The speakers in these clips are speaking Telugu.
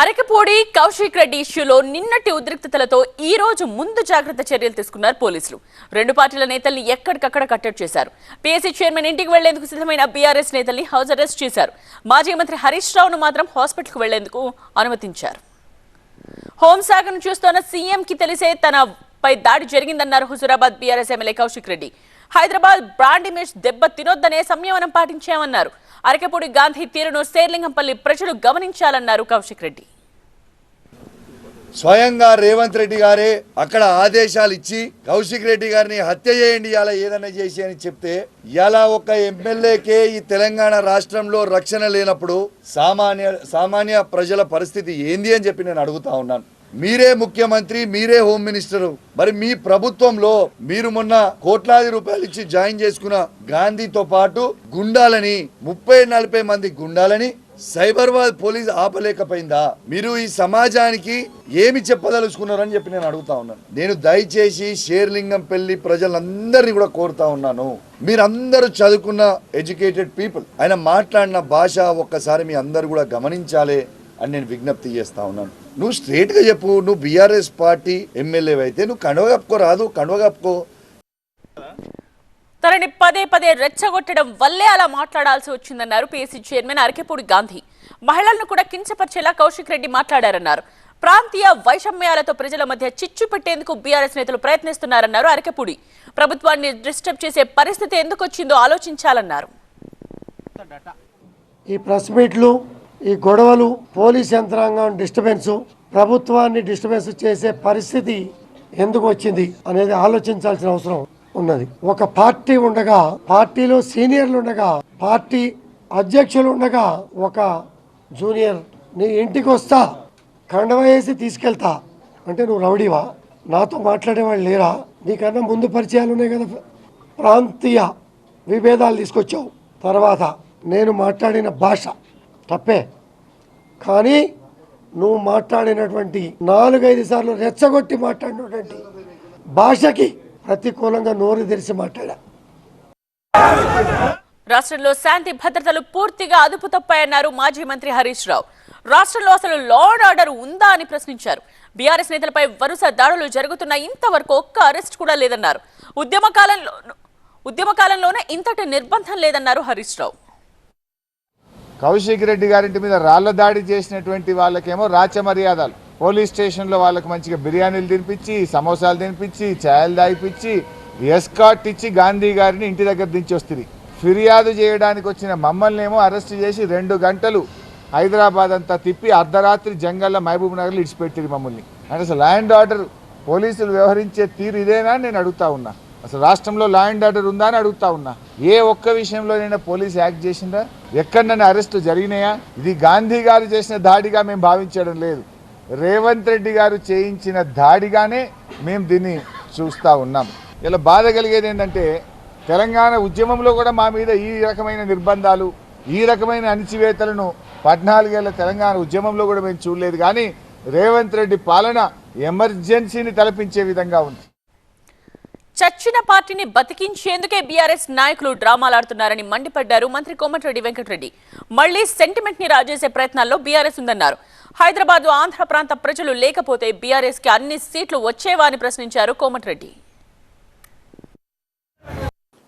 అరకపూడి కౌశిక్ రెడ్డి ఇష్యూలో నిన్నటి ఉద్రిక్తతలతో ఈ రోజు ముందు జాగ్రత్త చర్యలు తీసుకున్నారు పోలీసులు. రెండు పార్టీల నేతల్ని ఎక్కడికక్కడ కట్టడి చేశారు. పీఎస్సీ చైర్మన్ ఇంటికి వెళ్ళేందుకు సిద్ధమైన బీఆర్ఎస్ నేతల్ని హౌస్ అరెస్ట్ చేశారు. మాజీ మంత్రి హరీష్ రావును మాత్రం హాస్పిటల్కు వెళ్ళేందుకు అనుమతించారు. హోంశాఖను చూస్తున్న సీఎంకి తెలిసే తనపై దాడి జరిగిందన్నారు Huzurabad BRS MLA Kaushik Reddy. Hyderabad brand image దెబ్బ తినొద్దనే సంయమనం పాటించామన్నారు. అరకపూడి గాంధీ తీరును శేర్లింగంపల్లి ప్రజలు గమనించాలన్నారు కౌశిక్ రెడ్డి. స్వయంగా రేవంత్ రెడ్డి గారే అక్కడ ఆదేశాలు ఇచ్చి కౌశిక్ రెడ్డి గారిని హత్య చేయండి ఇలా ఏదైనా చేసి అని చెప్తే ఇలా ఒక ఎమ్మెల్యేకే ఈ తెలంగాణ రాష్ట్రంలో రక్షణ లేనప్పుడు సామాన్య సామాన్య ప్రజల పరిస్థితి ఏంది అని చెప్పి నేను అడుగుతా ఉన్నాను. మీరే ముఖ్యమంత్రి మీరే హోమ్ మినిస్టర్. మరి మీ ప్రభుత్వంలో మీరు మొన్న కోట్లాది రూపాయలు ఇచ్చి జాయిన్ చేసుకున్న గాంధీతో పాటు గుండాలని ముప్పై నలభై మంది గుండాలని సైబర్బాద్ పోలీస్ ఆపలేకపోయిందా? మీరు ఈ సమాజానికి ఏమి చెప్పదలుచుకున్నారని చెప్పి నేను అడుగుతా ఉన్నాను. నేను దయచేసి షేర్లింగం పెళ్ళి ప్రజలందరినీ కూడా కోరుతా ఉన్నాను. మీరందరూ చదువుకున్న ఎడ్యుకేటెడ్ పీపుల్. ఆయన మాట్లాడిన భాష ఒక్కసారి మీ అందరు కూడా గమనించాలి అని నేను విజ్ఞప్తి చేస్తా ఉన్నాను. నువ్వు స్ట్రేట్గా చెప్పు నువ్వు బీఆర్ఎస్ పార్టీ ఎమ్మెల్యే అయితే నువ్వు కండువ కప్పుకో రాదు కండువ కప్పుకో. తనని పదే పదే రెచ్చగొట్టడం వల్లే అలా మాట్లాడాల్సి వచ్చిందన్నారు పీఎస్సీ చైర్మన్ అరకెపూడి గాంధీ. మహిళలను కూడా కించపరిచేలా కౌశిక్ రెడ్డి మాట్లాడారన్నారు. ప్రాంతీయ వైషమ్యాలతో ప్రజల మధ్య చిచ్చు పెట్టేందుకు బీఆర్ఎస్ నేతలు ప్రయత్నిస్తున్నారన్నారు అరకెపూడి. ప్రభుత్వాన్ని డిస్టర్బ్ చేసే పరిస్థితి ఎందుకు వచ్చిందో ఆలోచించాలన్నారు. ఈ ప్రెస్ మీట్లు ఈ గొడవలు పోలీస్ యంత్రాంగం డిస్టర్బెన్సు ప్రభుత్వాన్ని డిస్టర్బెన్స్ చేసే పరిస్థితి ఎందుకు వచ్చింది అనేది ఆలోచించాల్సిన అవసరం ఉన్నది. ఒక పార్టీ ఉండగా పార్టీలో సీనియర్లు ఉండగా పార్టీ అధ్యక్షులు ఉండగా ఒక జూనియర్ నీ ఇంటికి వస్తా కండవ వేసి తీసుకెళ్తా. అంటే నువ్వు రౌడీవా? నాతో మాట్లాడేవాళ్ళు లేరా? నీకన్నా ముందు పరిచయాలు ఉన్నాయి కదా ప్రాంతీయ విభేదాలు తీసుకొచ్చావు. తర్వాత నేను మాట్లాడిన భాష తప్పే. కానీ నువ్వు మాట్లాడినటువంటి నాలుగైదు సార్లు రెచ్చగొట్టి మాట్లాడినటువంటి భాషకి ప్రతికూలంగా నోరు తెరిచి మాట్లాడా. రాష్ట్రంలో శాంతి భద్రతలు పూర్తిగా అదుపు తప్పాయన్నారు మాజీ మంత్రి హరీష్ రావు. రాష్ట్రంలో అసలు లా అండ్ ఆర్డర్ ఉందా అని ప్రశ్నించారు. బీఆర్ఎస్ నేతలపై వరుస దాడులు జరుగుతున్న ఇంతవరకు ఒక్క అరెస్ట్ కూడా లేదన్నారు. ఉద్యమ ఉద్యమకాలంలోనే ఉద్యమ కాలంలోనే ఇంతటి నిర్బంధం లేదన్నారు హరీష్ రావు. కౌశిక్ రెడ్డి గారింటి మీద రాళ్ళ దాడి చేసినటువంటి వాళ్ళకేమో రాచ మర్యాదలు. పోలీస్ స్టేషన్లో వాళ్ళకి మంచిగా బిర్యానీలు తినిపించి సమోసాలు తినిపించి ఛాయలు దాయిపించి ఎస్కాట్ ఇచ్చి గాంధీ గారిని ఇంటి దగ్గర దించి వస్తుంది. ఫిర్యాదు చేయడానికి వచ్చిన మమ్మల్ని ఏమో అరెస్ట్ చేసి రెండు గంటలు హైదరాబాద్ అంతా తిప్పి అర్ధరాత్రి జంగల్లో మహబూబ్ నగర్లో ఇడిచిపెట్టింది మమ్మల్ని. అంటే అసలు ల్యాండ్ ఆర్డర్ పోలీసులు వ్యవహరించే తీరు ఇదేనా నేను అడుగుతా ఉన్నా. అసలు రాష్ట్రంలో లా అండ్ ఆర్డర్ ఉందా అని అడుగుతా ఉన్నా. ఏ ఒక్క విషయంలోనైనా పోలీస్ యాక్ట్ చేసిందా? ఎక్కడైనా అరెస్టు జరిగినాయా? ఇది గాంధీ గారు చేసిన దాడిగా మేము భావించడం లేదు. రేవంత్ రెడ్డి గారు చేయించిన దాడిగానే మేము దీన్ని చూస్తూ ఉన్నాం. ఇలా బాధ కలిగేది ఏంటంటే తెలంగాణ ఉద్యమంలో కూడా మా మీద ఈ రకమైన నిర్బంధాలు ఈ రకమైన అణిచివేతలను పద్నాలుగేళ్ళ తెలంగాణ ఉద్యమంలో కూడా మేము చూడలేదు. కానీ రేవంత్ రెడ్డి పాలన ఎమర్జెన్సీని తలపించే విధంగా ఉంది. చచ్చిన పార్టీని బతికించేందుకే బీఆర్ఎస్ నాయకులు డ్రామాలాడుతున్నారని మండిపడ్డారు మంత్రి కోమటిరెడ్డి వెంకటరెడ్డి. మళ్ళీ సెంటిమెంట్ని రాజేసే ప్రయత్నాల్లో బీఆర్ఎస్ ఉందన్నారు. హైదరాబాద్ ఆంధ్ర ప్రాంత ప్రజలు లేకపోతే బీఆర్ఎస్కి అన్ని సీట్లు వచ్చేవా అని ప్రశ్నించారు కోమటిరెడ్డి.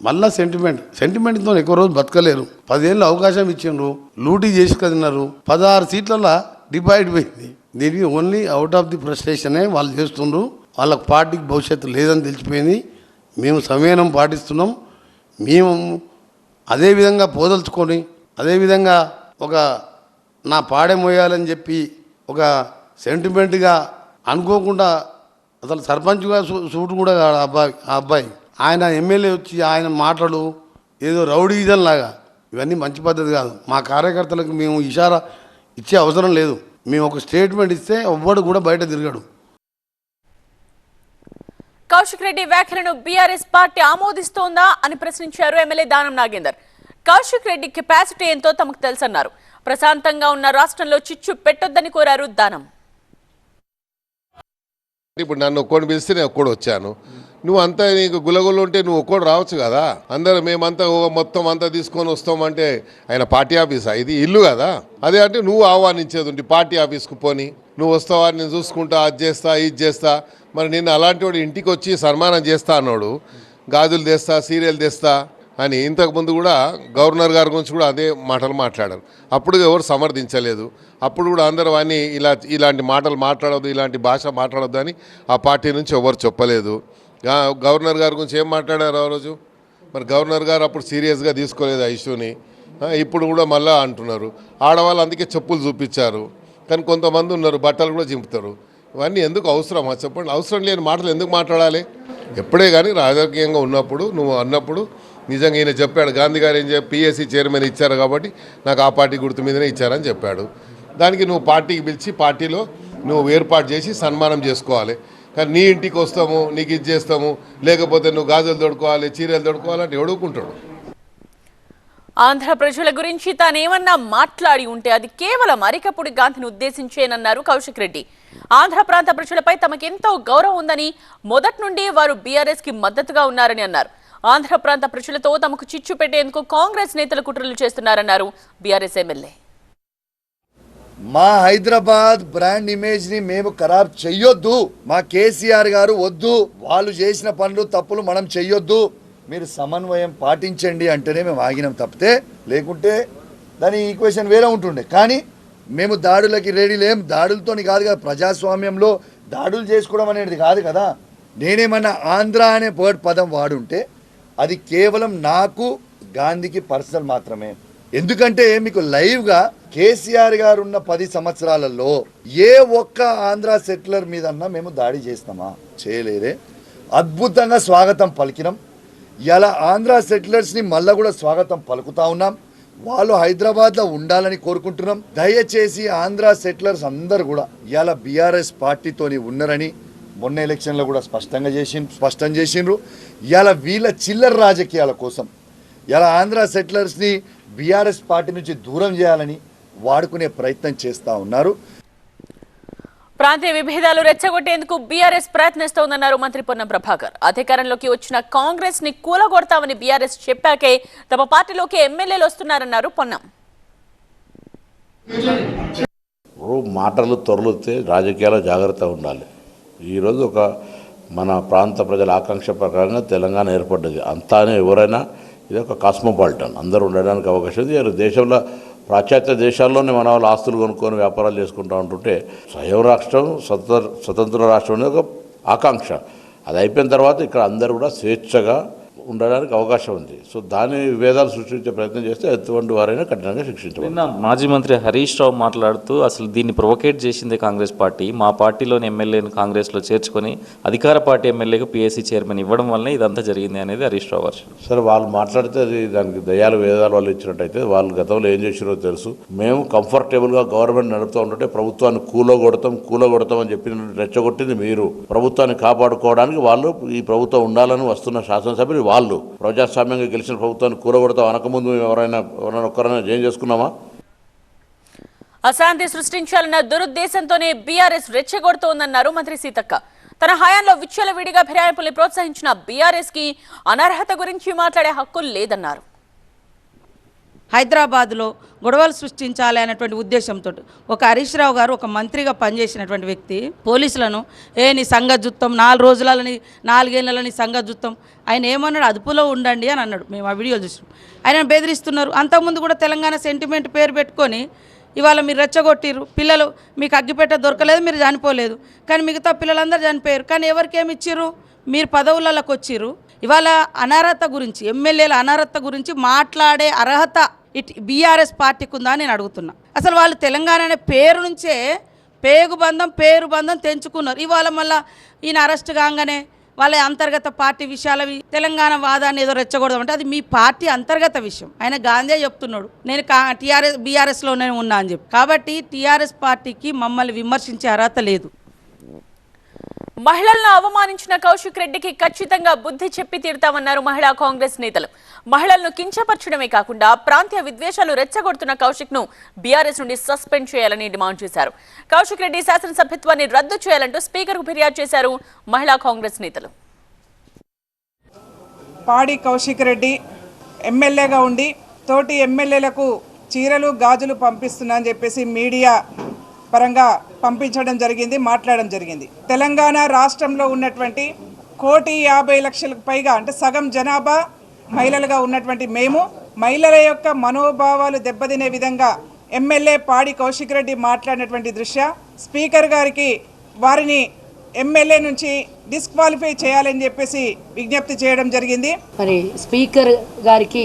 మళ్ళా సెంటిమెంట్. సెంటిమెంట్తో ఎక్కువ రోజు బతకలేరు. పదేళ్ళు అవకాశం ఇచ్చిండ్రు. లూటీ చేసి కదిన్నారు పదహారు సీట్లలో డిపాయిడ్ పోయింది. దీనికి ఓన్లీ అవుట్ ఆఫ్ ది ఫ్రస్ట్రేషనే వాళ్ళు చేస్తుండ్రు. వాళ్ళకి పార్టీకి భవిష్యత్తు లేదని తెలిసిపోయింది. మేము సంయమనం పాటిస్తున్నాం. మేము అదే విధంగా పోదలుచుకొని అదేవిధంగా ఒక నా పాడే మోయాలని చెప్పి ఒక సెంటిమెంట్గా అనుకోకుండా అసలు సర్పంచ్గా సూటు కూడా కాదు ఆ అబ్బాయి ఆ అబ్బాయి. ఆయన ఎమ్మెల్యే వచ్చి ఆయన మాటలు ఏదో రౌడీజం లాగా. ఇవన్నీ మంచి పద్ధతి కాదు. మా కార్యకర్తలకు మేము ఇషారా ఇచ్చే అవసరం లేదు. మేము ఒక స్టేట్మెంట్ ఇస్తే ఎవ్వడు కూడా బయట తిరగడు. కౌశిక్ రెడ్డి వ్యాఖ్యలను బీఆర్ఎస్ పార్టీ ఆమోదిస్తోందా అని ప్రశ్నించారు ఎమ్మెల్యే దానం నాగేందర్. కౌశిక్ రెడ్డి కెపాసిటీ ఎంతో తమకు తెలుసన్నారు. ప్రశాంతంగా ఉన్న రాష్ట్రంలో చిచ్చు పెట్టొద్దని కోరారు దానం. ఇప్పుడు నన్ను ఒక్కడిని పిలిస్తే నేను ఒక్కడు వచ్చాను. నువ్వు అంతా నీకు గులగులు ఉంటే నువ్వు ఒక్కడు రావచ్చు కదా? అందరూ మేమంతా మొత్తం అంతా తీసుకొని వస్తామంటే ఆయన పార్టీ ఆఫీసా? ఇది ఇల్లు కదా? అదే అంటే నువ్వు ఆహ్వానించేది ఉంటే పార్టీ ఆఫీస్కు పోని. నువ్వు వస్తావా? నేను చూసుకుంటా అది చేస్తా ఇది చేస్తా. మరి నేను అలాంటి వాడు ఇంటికి వచ్చి సన్మానం చేస్తా అన్నాడు. గాజులు తెస్తా సీరియల్ తెస్తా అని ఇంతకుముందు కూడా గవర్నర్ గారి గురించి కూడా అదే మాటలు మాట్లాడారు. అప్పుడు ఎవరు సమర్థించలేదు. అప్పుడు కూడా అందరూ అని ఇలా ఇలాంటి మాటలు మాట్లాడొద్దు ఇలాంటి భాష మాట్లాడొద్దు అని ఆ పార్టీ నుంచి ఎవరు చెప్పలేదు. గవర్నర్ గారి గురించి ఏం మాట్లాడారు ఆ రోజు? మరి గవర్నర్ గారు అప్పుడు సీరియస్గా తీసుకోలేదు ఆ ఇష్యూని. ఇప్పుడు కూడా మళ్ళీ అంటున్నారు. ఆడవాళ్ళు అందుకే చెప్పులు చూపించారు. కానీ కొంతమంది ఉన్నారు బట్టలు కూడా చింపుతారు. ఇవన్నీ ఎందుకు అవసరమా చెప్పండి. అవసరం లేని మాటలు ఎందుకు మాట్లాడాలి? ఎప్పుడే కానీ రాజకీయంగా ఉన్నప్పుడు నువ్వు అన్నప్పుడు నిజంగా ఈయన చెప్పాడు. గాంధీ గారు ఏం చెప్పి పిఎస్సి చైర్మన్ ఇచ్చారు కాబట్టి నాకు ఆ పార్టీ గుర్తు మీదనే ఇచ్చారని చెప్పాడు. దానికి నువ్వు పార్టీకి పిలిచి పార్టీలో నువ్వు ఏర్పాటు చేసి సన్మానం చేసుకోవాలి. కానీ నీ ఇంటికి వస్తాము నీకు ఇది చేస్తాము లేకపోతే నువ్వు గాజులు తొడుకోవాలి చీరలు తొడుకోవాలంటే ఎవడుకుంటాడు? ఆంధ్ర ప్రజల గురించి తానేమన్నా మాట్లాడి ఉంటే అది కేవలం అరికపుడి గాంధీని ఉద్దేశించేనన్నారు కౌశిక్ రెడ్డి. ఆంధ్ర ప్రాంత ప్రజలపై తమకెంతో గౌరవం ఉందని మొదటి నుండి వారు బీఆర్ఎస్కి మద్దతుగా ఉన్నారని అన్నారు. ఆంధ్ర ప్రాంత ప్రజలతో తమకు చిచ్చు పెట్టేందుకు కాంగ్రెస్ నేతలు కుట్రలు చేస్తున్నారన్నారు బీఆర్ఎస్ ఎమ్మెల్యే మా హైదరాబాద్ బ్రాండ్ ఇమేజ్ని మేము ఖరాబ్ చెయ్యొద్దు. మా కేసీఆర్ గారు వద్దు. వాళ్ళు చేసిన పనులు తప్పులు మనం చెయ్యొద్దు. మీరు సమన్వయం పాటించండి అంటేనే మేము ఆగినాం తప్పితే. లేకుంటే దాని ఈక్వేషన్ వేరే ఉంటుండే. కానీ మేము దాడులకి రెడీ లేం. దాడులతోని కాదు కదా ప్రజాస్వామ్యంలో దాడులు చేసుకోవడం అనేది కాదు కదా. నేనేమన్నా ఆంధ్ర అనే వర్డ్ పదం వాడుంటే అది కేవలం నాకు గాంధీకి పర్సనల్ మాత్రమే. ఎందుకంటే మీకు లైవ్గా కేసీఆర్ గారు ఉన్న పది సంవత్సరాలలో ఏ ఒక్క ఆంధ్ర సెటిలర్ మీదన్నా మేము దాడి చేస్తామా చేయలేదే. అద్భుతంగా స్వాగతం పలికినాం. ఇలా ఆంధ్ర సెటిలర్స్ని మళ్ళా కూడా స్వాగతం పలుకుతా ఉన్నాం. వాళ్ళు హైదరాబాద్లో ఉండాలని కోరుకుంటున్నాం. దయచేసి ఆంధ్ర సెటిలర్స్ అందరు కూడా ఇలా బీఆర్ఎస్ పార్టీతోని ఉన్నారని మొన్న ఎలక్షన్లో కూడా స్పష్టంగా చేసి స్పష్టం చేసిండ్రు. ఇవాళ వీళ్ళ చిల్లర రాజకీయాల కోసం ఇలా ఆంధ్ర సెటిలర్స్ని బీఆర్ఎస్ పార్టీ నుంచి దూరం చేయాలని వాడుకునే ప్రయత్నం చేస్తూ ఉన్నారు. ప్రాంతీయ విభేదాలు రెచ్చగొట్టేందుకు బీఆర్ఎస్ ప్రయత్నిస్తోందన్నారు మంత్రి పొన్నం ప్రభాకర్. అధికారంలోకి వచ్చిన కాంగ్రెస్ని కూలగొడతామని బీఆర్ఎస్ చెప్పాకే తమ పార్టీలోకి ఎమ్మెల్యేలు వస్తున్నారన్నారు పొన్నం. మాటలు తొరలుతే రాజకీయాల్లో జాగ్రత్త ఉండాలి. ఈరోజు ఒక మన ప్రాంత ప్రజల ఆకాంక్ష ప్రకారంగా తెలంగాణ ఏర్పడ్డది. అంతానే ఎవరైనా ఇది ఒక కాస్మోపాలిటన్ అందరూ ఉండడానికి అవకాశం ఉంది. దేశంలో పాశ్చాత్య దేశాల్లోనే మన వాళ్ళు ఆస్తులు కొనుక్కొని వ్యాపారాలు చేసుకుంటూ ఉంటుంటే స్వయం రాష్ట్రం స్వతంత్ర స్వతంత్ర రాష్ట్రం అనేది ఒక ఆకాంక్ష. అది అయిపోయిన తర్వాత ఇక్కడ అందరూ కూడా స్వేచ్ఛగా ఉండడానికి అవకాశం ఉంది. సో దాని విభేదాలు సృష్టించే ప్రయత్నం చేస్తే ఎటువంటి వారైనా కఠినంగా శిక్షించబడాలి నిన్న మాజీ మంత్రి హరీష్ రావు మాట్లాడుతూ అసలు దీన్ని ప్రొవోకేట్ చేసిందే కాంగ్రెస్ పార్టీ. మా పార్టీలోని ఎమ్మెల్యేని కాంగ్రెస్లో చేర్చుకొని అధికార పార్టీ ఎమ్మెల్యేగా పీఎస్సీ చైర్మన్ ఇవ్వడం వల్లనే ఇదంతా జరిగింది అనేది హరీష్ రావు వర్షం సరే వాళ్ళు మాట్లాడితే అది దానికి దయాలు వేదాలు వాళ్ళు ఇచ్చినట్టయితే వాళ్ళు గతంలో ఏం చేసిరో తెలుసు. మేము కంఫర్టబుల్గా గవర్నమెంట్ నడుపుతూ ఉంటుంటే ప్రభుత్వాన్ని కూలగొడతాం కూలగొడతాం అని చెప్పి రెచ్చగొట్టింది మీరు. ప్రభుత్వాన్ని కాపాడుకోవడానికి వాళ్ళు ఈ ప్రభుత్వం ఉండాలని వస్తున్న శాసనసభ్యులు వాళ్ళు ప్రజాస్వామ్యంగా గెలిచిన ప్రభుత్వాన్ని కూరగొడతాం అనకముందు మేము ఎవరైనా ఎవరైనా ఒక్కరైనా జయం చేసుకున్నామా? అశాంతి సృష్టించాలన్న దురుద్దేశంతోనే బీఆర్ఎస్ రెచ్చగొడుతోందన్నారు మంత్రి సీతక్క. తన హయాంలో విచ్చలవిడిగా ఫిరాయింపుల్ని ప్రోత్సహించిన బీఆర్ఎస్కి అనర్హత గురించి మాట్లాడే హక్కు లేదన్నారు. హైదరాబాద్లో గొడవలు సృష్టించాలి అనేటువంటి ఉద్దేశంతో ఒక హరీష్ రావు గారు ఒక మంత్రిగా పనిచేసినటువంటి వ్యక్తి. పోలీసులను ఏ నీ సంఘజుత్తం నాలుగు రోజులని నాలుగేళ్ళని సంఘజుత్తం ఆయన ఏమన్నాడు? అదుపులో ఉండండి అని అన్నాడు. మేము ఆ వీడియో చూసినాం. ఆయన బెదిరిస్తున్నారు. అంతకుముందు కూడా తెలంగాణ సెంటిమెంట్ పేరు పెట్టుకొని ఇవాళ మీరు రెచ్చగొట్టిరు పిల్లలు మీకు అగ్గిపెట్ట దొరకలేదు మీరు చనిపోలేదు. కానీ మిగతా పిల్లలందరూ చనిపోయారు. కానీ ఎవరికి ఏమి ఇచ్చిర్రు? మీరు పదవులలోకి వచ్చిర్రు. ఇవాళ అనర్హత గురించి ఎమ్మెల్యేల అనర్హత గురించి మాట్లాడే అర్హత ఇట్ బీఆర్ఎస్ పార్టీకి ఉందా నేను అడుగుతున్నా. అసలు వాళ్ళు తెలంగాణ అనే పేరు నుంచే పేగు బంధం పేరు బంధం తెంచుకున్నారు. ఇవాళ మళ్ళా ఈయన అరెస్ట్ కాగానే వాళ్ళ అంతర్గత పార్టీ విషయాలు తెలంగాణ వాదాన్ని ఏదో రెచ్చకూడదు అంటే అది మీ పార్టీ అంతర్గత విషయం. ఆయన గాంధీ చెప్తున్నాడు నేను కా టీఆర్ఎస్ బీఆర్ఎస్లోనే ఉన్నా అని చెప్పి. కాబట్టి టీఆర్ఎస్ పార్టీకి మమ్మల్ని విమర్శించే అర్హత లేదు. మహిళలను అవమానించిన కౌశిక్ రెడ్డికి ఖచ్చితంగా బుద్ధి చెప్పి తీరుతామన్నారు మహిళా కాంగ్రెస్ నేతలు. మహిళలను కించపరచడమే కాకుండా ప్రాంతీయ విద్వేషాలు రెచ్చగొడుతున్న కౌశిక్ను బీఆర్ఎస్ నుండి సస్పెండ్ చేయాలని డిమాండ్ చేశారు. కౌశిక్ రెడ్డి శాసనసభ్యత్వాన్ని రద్దు చేయాలంటూ స్పీకర్కు ఫిర్యాదు చేశారు మహిళా కాంగ్రెస్ నేతలు. పాడి కౌశిక్ రెడ్డి ఎమ్మెల్యేగా ఉండి తోటి ఎమ్మెల్యేలకు చీరలు గాజులు పంపిస్తున్నా అని చెప్పేసి మీడియా పరంగా పంపించడం జరిగింది మాట్లాడడం జరిగింది. తెలంగాణ రాష్ట్రంలో ఉన్నటువంటి కోటి యాభై లక్షలకు పైగా అంటే సగం జనాభా మహిళలుగా ఉన్నటువంటి మేము మహిళల యొక్క మనోభావాలు దెబ్బతినే విధంగా ఎమ్మెల్యే పాడి కౌశిక్ రెడ్డి మాట్లాడినటువంటి దృశ్య స్పీకర్ గారికి వారిని ఎమ్మెల్యే నుంచి డిస్క్వాలిఫై చేయాలని చెప్పేసి విజ్ఞప్తి చేయడం జరిగింది. మరి స్పీకర్ గారికి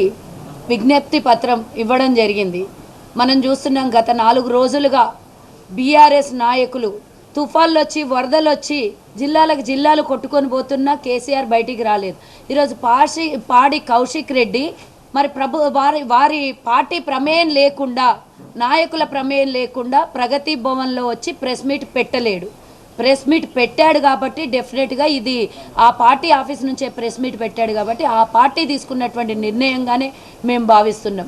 విజ్ఞప్తి పత్రం ఇవ్వడం జరిగింది. మనం చూస్తున్నాం గత నాలుగు రోజులుగా బీఆర్ఎస్ నాయకులు తుఫాన్లు వచ్చి వరదలు వచ్చి జిల్లాలకు జిల్లాలు కొట్టుకొని పోతున్నా కేసీఆర్ బయటికి రాలేదు. ఈరోజు పాషి పాడి కౌశిక్ రెడ్డి మరి ప్రభు వారి వారి పార్టీ ప్రమేయం లేకుండా నాయకుల ప్రమేయం లేకుండా ప్రగతి భవన్లో వచ్చి ప్రెస్ మీట్ పెట్టలేడు. ప్రెస్ మీట్ పెట్టాడు కాబట్టి డెఫినెట్గా ఇది ఆ పార్టీ ఆఫీస్ నుంచే ప్రెస్ మీట్ పెట్టాడు కాబట్టి ఆ పార్టీ తీసుకున్నటువంటి నిర్ణయంగానే మేము భావిస్తున్నాం.